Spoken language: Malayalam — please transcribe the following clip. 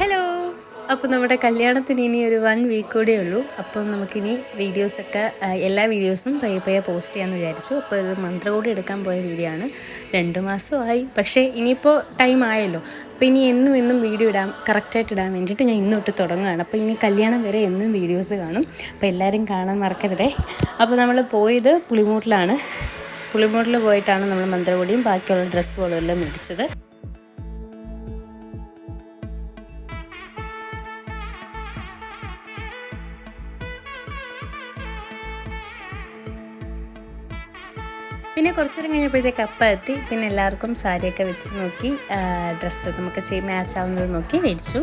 ഹലോ അപ്പോൾ നമ്മുടെ കല്യാണത്തിന് ഇനി ഒരു വൺ വീക്ക് കൂടെ ഉള്ളൂ. അപ്പം നമുക്കിനി വീഡിയോസൊക്കെ എല്ലാ വീഡിയോസും പയ്യെ പയ്യെ പോസ്റ്റ് ചെയ്യാമെന്ന് വിചാരിച്ചു. അപ്പോൾ ഇത് മന്ത്രകോടി എടുക്കാൻ പോയ വീഡിയോ ആണ്. രണ്ട് മാസമായി പക്ഷേ ഇനിയിപ്പോൾ ടൈം ആയല്ലോ. അപ്പോൾ ഇനി എന്നും എന്നും വീഡിയോ ഇടാൻ കറക്റ്റായിട്ട് ഇടാൻ വേണ്ടിയിട്ട് ഞാൻ ഇന്ന് തൊട്ട് തുടങ്ങുകയാണ്. അപ്പോൾ ഇനി കല്യാണം വരെ എന്നും വീഡിയോസ് കാണും. അപ്പോൾ എല്ലാവരും കാണാൻ മറക്കരുതേ. അപ്പോൾ നമ്മൾ പോയത് പുളിമൂട്ടിലാണ്. പുളിമൂട്ടിൽ പോയിട്ടാണ് നമ്മൾ മന്ത്രകൂടിയും ബാക്കിയുള്ള ഡ്രസ്സുകളും എല്ലാം മേടിച്ചത്. പിന്നെ കുറച്ച് നേരം കഴിഞ്ഞപ്പോഴത്തേക്ക് അപ്പ എത്തി. പിന്നെ എല്ലാവർക്കും സാരിയൊക്കെ വെച്ച് നോക്കി ഡ്രസ്സ് നമുക്ക് മാച്ച് ആവുന്നത് നോക്കി മേടിച്ചു.